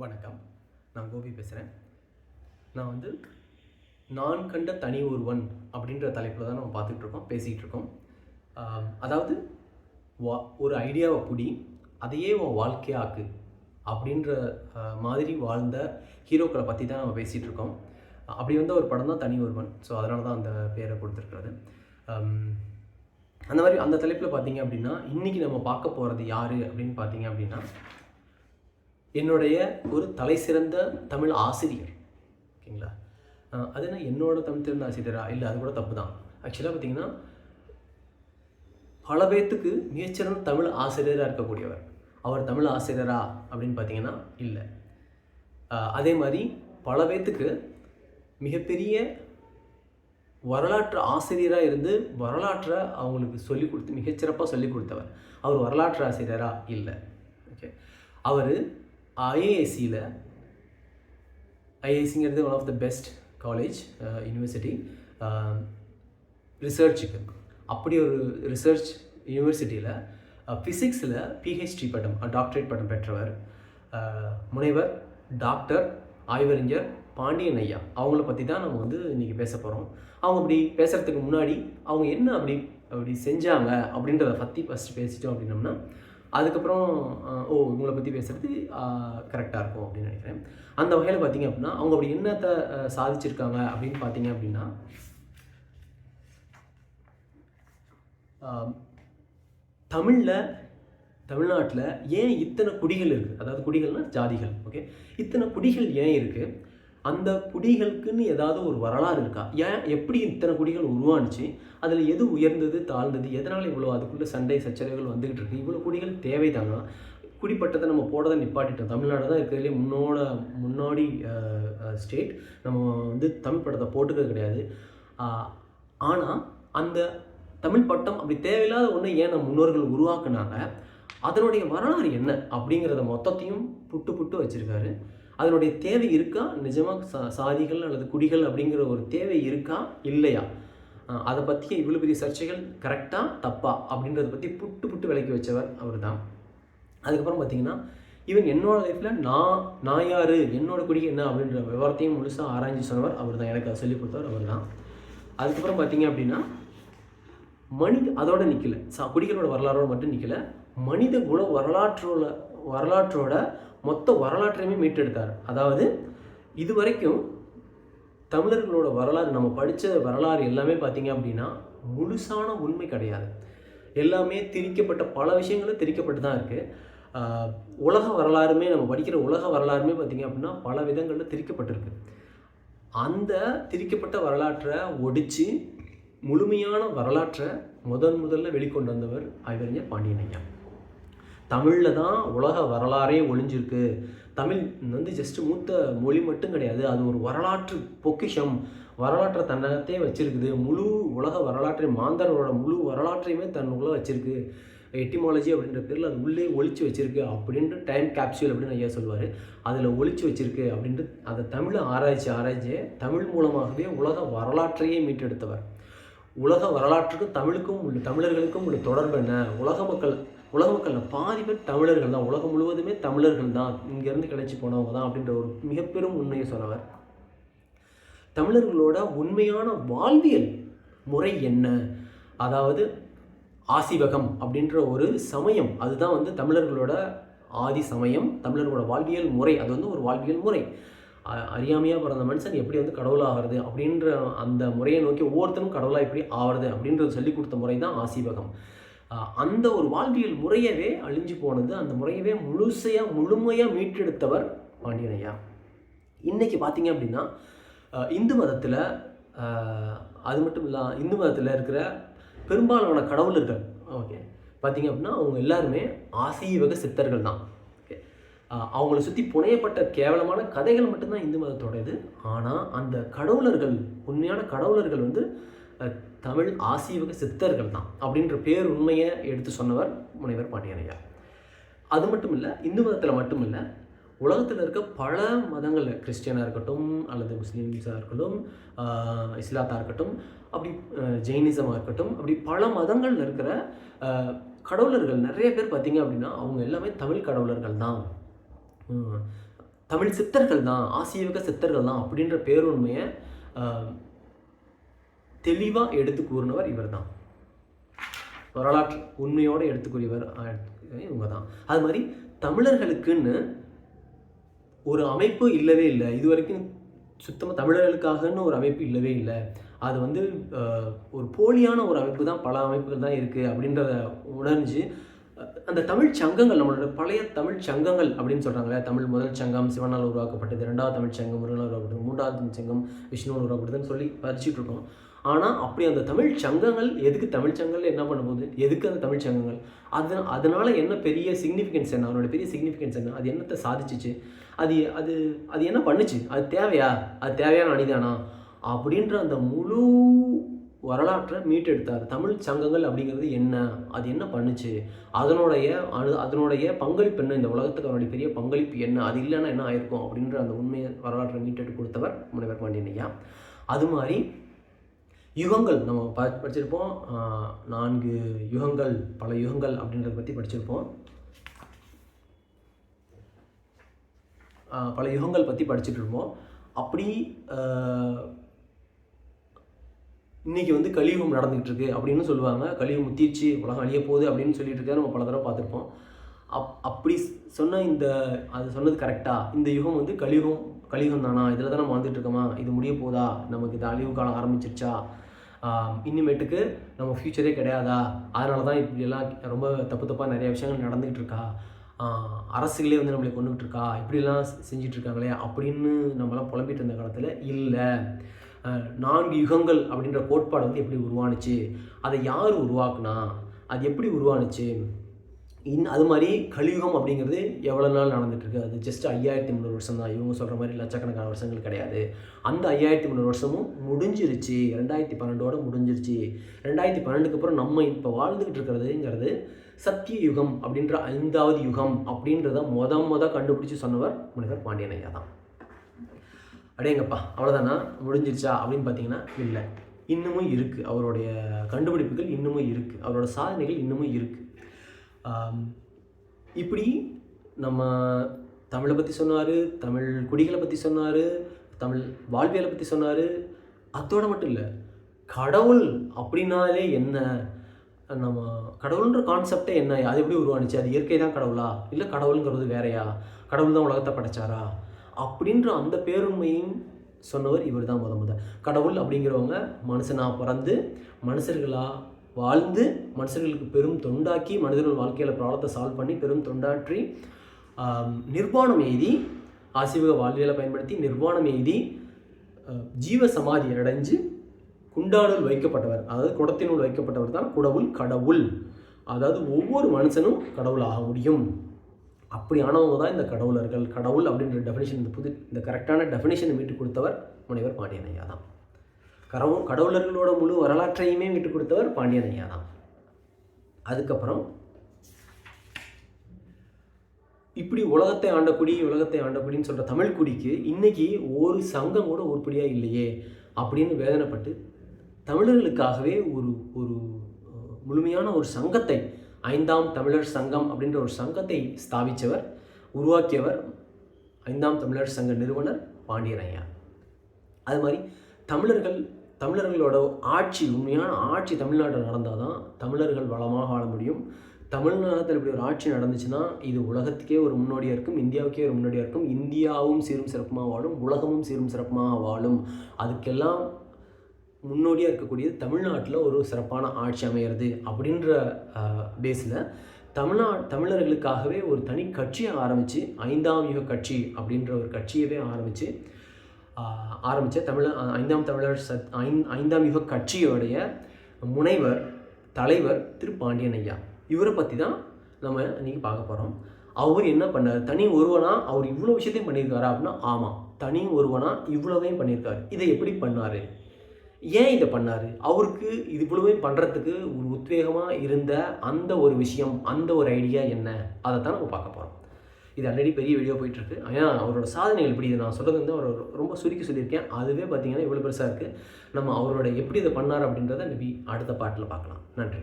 வணக்கம். நான் கோபி பேசுகிறேன் நான் வந்து நான் கண்ட தனி ஒருவன் அப்படின்ற தலைப்பில் தான் நம்ம பார்த்துட்டு இருக்கோம் பேசிகிட்டு இருக்கோம். அதாவது வா ஒரு ஐடியாவை பிடி அதையே உன் வாழ்க்கையாக்கு அப்படின்ற மாதிரி வாழ்ந்த ஹீரோக்களை பற்றி தான் நம்ம பேசிகிட்டு இருக்கோம். அப்படி வந்த ஒரு படம் தான் தனி ஒருவன். ஸோ அதனால தான் அந்த பேரை கொடுத்துருக்குறது. அந்த மாதிரி அந்த தலைப்பில் பார்த்தீங்க அப்படின்னா இன்றைக்கி நம்ம பார்க்க போகிறது யார் அப்படின்னு பார்த்தீங்க அப்படின்னா என்னுடைய ஒரு தலை சிறந்த தமிழ் ஆசிரியர். ஓகேங்களா? அது என்ன? என்னோட தமிழ் திறந்த ஆசிரியரா? இல்லை அது கூட தப்பு தான் ஆக்சுவலாக பார்த்தீங்கன்னா பல பேர்த்துக்கு மிகச்சிறந்த தமிழ் ஆசிரியராக இருக்கக்கூடியவர். அவர் தமிழ் ஆசிரியரா அப்படின்னு பார்த்தீங்கன்னா இல்லை. அதே மாதிரி பல பேர்த்துக்கு மிகப்பெரிய வரலாற்று ஆசிரியராக இருந்து வரலாற்றை அவங்களுக்கு சொல்லிக் கொடுத்து மிகச்சிறப்பாக சொல்லிக் கொடுத்தவர். அவர் வரலாற்று ஆசிரியராக இல்லை. ஓகே. அவர் ஐஏஎஸ்சியில் ஐஏஎஸ்சிங்கிறது one of the best college university ரிசர்ச்சுக்கு அப்படி ஒரு ரிசர்ச் யூனிவர்சிட்டியில் ஃபிசிக்ஸில் பிஹெச்டி பட்டம் uh, டாக்டரேட் பட்டம் பெற்றவர் uh, முனைவர் டாக்டர் ஆய்வறிஞர் பாண்டியன் ஐயா. அவங்கள பற்றி தான் நம்ம வந்து இன்றைக்கி பேச போகிறோம் அவங்க அப்படி பேசுகிறதுக்கு முன்னாடி அவங்க என்ன அப்படி அப்படி செஞ்சாங்க அப்படின்றத பற்றி ஃபஸ்ட்டு பேசிட்டோம் அப்படின்னோம்னா அதுக்கப்புறம் ஓ உங்களை பற்றி பேசுகிறது கரெக்டாக இருக்கும் அப்படின்னு நினைக்கிறேன். அந்த வகையில் பார்த்தீங்க அப்படின்னா அவங்க அப்படி என்னத்தை சாதிச்சிருக்காங்க அப்படின்னு பார்த்தீங்க அப்படின்னா தமிழில் தமிழ்நாட்டில் ஏன் இத்தனை குடிகள் இருக்குது அதாவது குடிகள்னால் ஜாதிகள் ஓகே இத்தனை குடிகள் ஏன் இருக்குது அந்த குடிகளுக்குன்னு ஏதாவது ஒரு வரலாறு இருக்கா? ஏன்? எப்படி இத்தனை குடிகள் உருவானுச்சு? அதில் எது உயர்ந்தது தாழ்ந்தது? எதனால் இவ்வளோ அதுக்குள்ளே சண்டை சச்சரவுகள் வந்துக்கிட்டு இருக்கு? இவ்வளோ குடிகள் தேவைதானா? குடிப்பட்டத்தை நம்ம போடதை நிப்பாட்டிட்டோம். தமிழ்நாடு தான் இருக்கிறதுலே முன்னோட முன்னாடி ஸ்டேட் நம்ம வந்து தமிழ் பட்டத்தை போட்டுக்கிறது கிடையாது. ஆனால் அந்த தமிழ் பட்டம் அப்படி தேவையில்லாத ஒன்று ஏன் நம்ம முன்னோர்கள் உருவாக்குனாங்க? அதனுடைய வரலாறு என்ன? அப்படிங்கிறத மொத்தத்தையும் புட்டு புட்டு வச்சுருக்காரு. அதனுடைய தேவை இருக்கா? நிஜமாக சா சாதிகள் அல்லது குடிகள் அப்படிங்கிற ஒரு தேவை இருக்கா? இல்லையா? அதை பற்றி இவ்வளோ பெரிய சர்ச்சைகள் கரெக்டாக தப்பா? அப்படின்றத பற்றி புட்டு புட்டு விளக்கி வச்சவர் அவர் தான் அதுக்கப்புறம் பார்த்தீங்கன்னா ஈவன் என்னோட லைஃப்பில் நான் நான் யார்? என்னோட குடிக்கு என்ன? அப்படின்ற விவரத்தையும் முழுசாக ஆராய்ஞ்சு சொன்னவர் அவர் தான் எனக்கு அதை சொல்லிக் கொடுத்தவர் அவர் தான் அதுக்கப்புறம் பார்த்தீங்க அப்படின்னா மனித அதோட நிற்கலை சா குடிகளோட வரலாறோடு மட்டும் நிற்கல மனித குல வரலாற்றோட வரலாற்றோட மொத்த வரலாற்றையுமே மீட்டெடுத்தார். அதாவது இது வரைக்கும் தமிழர்களோட வரலாறு நம்ம படித்த வரலாறு எல்லாமே பார்த்தீங்க அப்படின்னா முழுசான உண்மை கிடையாது. எல்லாமே திரிக்கப்பட்ட பல விஷயங்களும் திரிக்கப்பட்டு தான் இருக்குது உலக வரலாறுமே நம்ம படிக்கிற உலக வரலாறுமே பார்த்திங்க அப்படின்னா பல விதங்களில் திரிக்கப்பட்டிருக்கு அந்த திரிக்கப்பட்ட வரலாற்றை ஒடிச்சு முழுமையான வரலாற்றை முதன் முதல்ல வெளிக்கொண்டு வந்தவர் ஆய்வறிஞர் பாண்டியன் ஐயா. தமிழில் தான் உலக வரலாறே ஒளிஞ்சிருக்கு. தமிழ் வந்து ஜஸ்ட் மூத்த மொழி மட்டும் கிடையாது. அது ஒரு வரலாற்று பொக்கிஷம். வரலாற்றை தன்னகத்தே வச்சிருக்குது. முழு உலக வரலாற்றை மாந்தர்களோட முழு வரலாற்றையுமே தன்னுள்ள வச்சிருக்கு. எட்டிமாலஜி அப்படின்ற பேரில் அது உள்ளே ஒழிச்சு வச்சிருக்கு அப்படின்ட்டு டைம் கேப்சியூல் அப்படின்னு ஐயா சொல்லுவார். அதில் ஒழிச்சு வச்சிருக்கு அப்படின்ட்டு அதை தமிழை ஆராய்ச்சி ஆராய்ச்சி தமிழ் மூலமாகவே உலக வரலாற்றையே மீட்டெடுத்தவர். உலக வரலாற்றுக்கும் தமிழுக்கும் உள்ள தமிழர்களுக்கும் உள்ள தொடர்பு என்ன? உலக மக்கள் உலக மக்களில் பாதி பேர் தமிழர்கள் தான். உலகம் முழுவதுமே தமிழர்கள் தான். இங்கேருந்து கிடைச்சி போனவங்க தான் அப்படின்ற ஒரு மிகப்பெரும் உண்மையை சொன்னவர் தமிழர்களோட உண்மையான வாழ்வியல் முறை என்ன? அதாவது ஆசிவகம் அப்படின்ற ஒரு சமயம். அதுதான் வந்து தமிழர்களோட ஆதி சமயம் தமிழர்களோட வாழ்வியல் முறை. அது வந்து ஒரு வாழ்வியல் முறை. அ- பிறந்த மனுஷன் எப்படி வந்து கடவுளாகிறது அப்படின்ற அந்த முறையை நோக்கி ஒவ்வொருத்தரும் கடவுளாக எப்படி ஆகிறது அப்படின்றது சொல்லி கொடுத்த முறை தான் ஆசிவகம். அந்த ஒரு வாழ்வியல் முறையவே அழிஞ்சு போனது. அந்த முறையவே முழுசையாக முழுமையாக மீட்டெடுத்தவர் பாண்டியன் ஐயா பார்த்தீங்க அப்படின்னா இந்து மதத்தில் அது மட்டும் இல்லை இந்து மதத்தில் இருக்கிற பெரும்பாலான கடவுளர்கள் ஓகே பார்த்தீங்க அப்படின்னா அவங்க எல்லாருமே ஆசீவக சித்தர்கள் தான் ஓகே அவங்கள சுற்றி புனையப்பட்ட கேவலமான கதைகள் மட்டும்தான் இந்து மதத்தோடது. ஆனால் அந்த கடவுளர்கள் உண்மையான கடவுளர்கள் வந்து தமிழ் ஆசீவக சித்தர்கள் தான் அப்படின்ற பேர் உண்மையை எடுத்து சொன்னவர் முனைவர் பாண்டியன் அது மட்டும் இல்லை இந்து மதத்தில் மட்டும் இல்லை உலகத்தில் இருக்க பல மதங்களில் கிறிஸ்டியனாக இருக்கட்டும் அல்லது முஸ்லீம்ஸாக இருக்கட்டும் இஸ்லாத்தாக இருக்கட்டும் அப்படி ஜெயினிசமாக இருக்கட்டும் அப்படி பல மதங்களில் இருக்கிற கடவுளர்கள் நிறைய பேர் பார்த்திங்க அப்படின்னா அவங்க எல்லாமே தமிழ் கடவுளர்கள் தான். தமிழ் சித்தர்கள் தான் ஆசியவிக சித்தர்கள் தான் அப்படின்ற பேருண்மையை தெளிவாக எடுத்து கூறினவர் இவர் தான் வரலாற்று உண்மையோடு எடுத்து கூறியவர் இவங்க தான் அது மாதிரி தமிழர்களுக்குன்னு ஒரு அமைப்பு இல்லவே இல்லை. இது வரைக்கும் சுத்தமாக தமிழர்களுக்காகன்னு ஒரு அமைப்பு இல்லவே இல்லை. அது வந்து ஒரு போலியான ஒரு அமைப்பு தான் பல அமைப்புகள் தான் இருக்குது அப்படின்றத உணர்ந்து அந்த தமிழ் சங்கங்கள் நம்மளோட பழைய தமிழ் சங்கங்கள் அப்படின்னு சொல்கிறாங்களே தமிழ் முதல் சங்கம் சிவனால் உருவாக்கப்பட்டது ரெண்டாவது தமிழ் சங்கம் முருகனால் உருவாக்கப்பட்டது மூன்றாவது தமிழ் சங்கம் விஷ்ணுவால் உருவாக்கப்பட்டதுன்னு சொல்லி பறிச்சுட்டு இருக்கோம். ஆனால் அப்படி அந்த தமிழ் சங்கங்கள் எதுக்கு தமிழ் சங்கங்கள் என்ன பண்ண போகுது? எதுக்கு அந்த தமிழ் சங்கங்கள்? அது அதனால் என்ன பெரிய சிக்னிஃபிகன்ஸ் என்ன? அவனோட பெரிய சிக்னிஃபிகன்ஸ் என்ன? அது என்னத்தை சாதிச்சிச்சு? அது அது அது என்ன பண்ணுச்சு? அது தேவையா? அது தேவையான அணிதானா அப்படின்ற அந்த முழு வரலாற்றை மீட்டெடுத்தார். தமிழ் சங்கங்கள் அப்படிங்கிறது என்ன? அது என்ன பண்ணுச்சு? அதனுடைய அனு அதனுடைய பங்களிப்பு என்ன? இந்த உலகத்துக்கு அதனுடைய பெரிய பங்களிப்பு என்ன? அது இல்லைன்னா என்ன ஆயிருக்கும்? அப்படின்ற அந்த உண்மையை வரலாற்றை மீட்டெடுத்து கொடுத்தவர் முனைவர் பாண்டியன் ஐயா. அது மாதிரி யுகங்கள் நம்ம ப படிச்சிருப்போம். நான்கு யுகங்கள் பல யுகங்கள் அப்படின்றத பற்றி படிச்சிருப்போம். பல யுகங்கள் பற்றி படிச்சுட்டு இருப்போம் அப்படி இன்றைக்கி வந்து கலியுகம் நடந்துகிட்டு இருக்கு அப்படின்னு சொல்லுவாங்க. கலியுகம் முத்திச்சு உலகம் அழிய போகுது அப்படின்னு சொல்லிட்டு இருக்க நம்ம பல தடவை பார்த்துருப்போம். அப் அப்படி சொன்ன இந்த அது சொன்னது கரெக்டாக இந்த யுகம் வந்து கலியுகம் கலியுகம் தானா? இதில் தான் நம்ம வந்துட்டு இருக்கோமா இது முடிய போதா? நமக்கு இது அழிவு காலம் ஆரம்பிச்சிருச்சா? இனிமேட்டுக்கு நம்ம ஃப்யூச்சரே கிடையாதா? அதனால தான் இப்படியெல்லாம் ரொம்ப தப்பு தப்பாக நிறைய விஷயங்கள் நடந்துகிட்டு இருக்கா அரசுகளே வந்து நம்மளை கொண்டுகிட்டு இருக்கா இப்படிலாம் செஞ்சிட்ருக்காங்களே அப்படின்னு நம்மலாம் புலம்பிட்டு இருந்த காலத்தில் இல்லை. நான்கு யுகங்கள் அப்படின்ற கோட்பாடு வந்து எப்படி உருவானுச்சு? அதை யார் உருவாக்குனா? அது எப்படி உருவானுச்சு? இன் அது மாதிரி கலியுகம் அப்படிங்கிறது எவ்வளோ நாள் நடந்துகிட்ருக்கு அது ஜஸ்ட் ஐயாயிரத்தி முந்நூறு வருஷம் தான் இவங்க சொல்கிற மாதிரி லட்சக்கணக்கான வருஷங்கள் கிடையாது. அந்த ஐயாயிரத்தி முந்நூறு வருஷமும் முடிஞ்சிருச்சு. ரெண்டாயிரத்தி பன்னெண்டோட முடிஞ்சிருச்சு. ரெண்டாயிரத்தி பன்னெண்டுக்கு அப்புறம் நம்ம இப்போ வாழ்ந்துக்கிட்டு இருக்கிறதுங்கிறது சத்திய யுகம் அப்படின்ற ஐந்தாவது யுகம் அப்படின்றத மொத மொத கண்டுபிடிச்சி சொன்னவர் முனிவர் பாண்டியன் ஐயா தான். அடேங்கப்பா அவ்வளோதானா முடிஞ்சிருச்சா? அப்படின்னு பார்த்தீங்கன்னா இல்லை. இன்னமும் இருக்குது அவருடைய கண்டுபிடிப்புகள் இன்னமும் இருக்குது அவரோட சாதனைகள் இன்னமும் இருக்குது இப்படி நம்ம தமிழை பற்றி சொன்னார் தமிழ் குடிகளை பற்றி சொன்னார் தமிழ் வாழ்வியலை பற்றி சொன்னார். அதோட மட்டும் இல்லை கடவுள் அப்படின்னாலே என்ன? நம்ம கடவுள்ன்ற கான்செப்டே என்ன? அது எப்படி உருவானுச்சு? அது இயற்கை தான் கடவுளா? இல்லை கடவுளுங்கிறது வேறையா? கடவுள் தான் உலகத்தை படைச்சாரா? அப்படின்ற அந்த பேருண்மையும் சொன்னவர் இவர் தான் முத முத கடவுள் அப்படிங்கிறவங்க மனுஷனாக பிறந்து மனுஷர்களாக வாழ்ந்து மனுஷர்களுக்கு பெரும் தொண்டாக்கி மனிதர்கள் வாழ்க்கையில் ப்ராப்ளத்தை சால்வ் பண்ணி பெரும் தொண்டாற்றி நிர்வாணம் எய்தி ஆசிவக வாழ்வியலை பயன்படுத்தி நிர்வாணம் எய்தி ஜீவ சமாதி அடைஞ்சு குண்டானுள் வைக்கப்பட்டவர். அதாவது குடத்தினுள் வைக்கப்பட்டவர் தான் குடவுள் கடவுள். அதாவது ஒவ்வொரு மனுஷனும் கடவுள் ஆக முடியும். அப்படி ஆனவங்க தான் இந்த கடவுளர்கள். கடவுள் அப்படின்ற டெஃபினேஷன் இந்த புது இந்த கரெக்டான டெஃபினேஷனை மீட்டு கொடுத்தவர் முனைவர் பாண்டியன் ஐயா தான். கடவுள் கடவுளர்களோட முழு வரலாற்றையுமே மீட்டு கொடுத்தவர் பாண்டியன் ஐயா தான். அதுக்கப்புறம் இப்படி உலகத்தை ஆண்ட குடி உலகத்தை ஆண்டக்குடின்னு சொல்கிற தமிழ் குடிக்கு இன்றைக்கி ஒரு சங்கம் கூட உருப்படியாக இல்லையே அப்படின்னு வேதனைப்பட்டு தமிழர்களுக்காகவே ஒரு ஒரு முழுமையான ஒரு சங்கத்தை ஐந்தாம் தமிழர் சங்கம் அப்படின்ற ஒரு சங்கத்தை ஸ்தாபித்தவர் உருவாக்கியவர் ஐந்தாம் தமிழர் சங்க நிறுவனர் பாண்டியரையா அது மாதிரி தமிழர்கள் தமிழர்களோட ஆட்சி உண்மையான ஆட்சி தமிழ்நாட்டில் நடந்தால் தான் தமிழர்கள் வளமாக வாழ முடியும். தமிழ்நாட்டில் இப்படி ஒரு ஆட்சி நடந்துச்சுன்னா இது உலகத்துக்கே ஒரு முன்னோடியாக இருக்கும் இந்தியாவுக்கே ஒரு முன்னோடியாக இருக்கும். இந்தியாவும் சீரும் சிறப்புமாக வாழும் உலகமும் சீரும் சிறப்புமாக வாழும். அதுக்கெல்லாம் முன்னோடியாக இருக்கக்கூடியது தமிழ்நாட்டில் ஒரு சிறப்பான ஆட்சி அமையிறது அப்படின்ற பேஸில் தமிழ்நா தமிழர்களுக்காகவே ஒரு தனி கட்சியை ஆரம்பித்து ஐந்தாம் யுக கட்சி அப்படின்ற ஒரு கட்சியவே ஆரம்பித்து ஆரம்பித்த தமிழ ஐந்தாம் தமிழர் சத் ஐந் ஐந்தாம் யுக கட்சியோடைய முனைவர் தலைவர் திரு பாண்டியன் ஐயா. இவரை பற்றி தான் நம்ம இன்றைக்கி பார்க்க போகிறோம் அவர் என்ன பண்ணார்? தனி ஒருவனாக அவர் இவ்வளோ விஷயத்தையும் பண்ணியிருக்காரா அப்படின்னா ஆமாம் தனி ஒருவனாக இவ்வளோவையும் பண்ணியிருக்காரு. இதை எப்படி பண்ணார்? ஏன் இதை பண்ணார்? அவருக்கு இது இவ்வளவையும் பண்ணுறதுக்கு ஒரு உத்வேகமாக இருந்த அந்த ஒரு விஷயம் அந்த ஒரு ஐடியா என்ன? அதை தான் நம்ம பார்க்க போகிறோம் இது ஆல்ரெடி பெரிய வீடியோ போயிட்டுருக்கு. ஏன்னா அவரோட சாதனைகள் எப்படி இது நான் சொல்கிறது வந்து அவர் ரொம்ப சுருக்கி சொல்லியிருக்கேன். அதுவே பார்த்தீங்கன்னா இவ்வளோ பெருசாக இருக்குது நம்ம அவரோட எப்படி இதை பண்ணார் அப்படின்றத மேபி அடுத்த பாட்டில் பார்க்கலாம். நன்றி.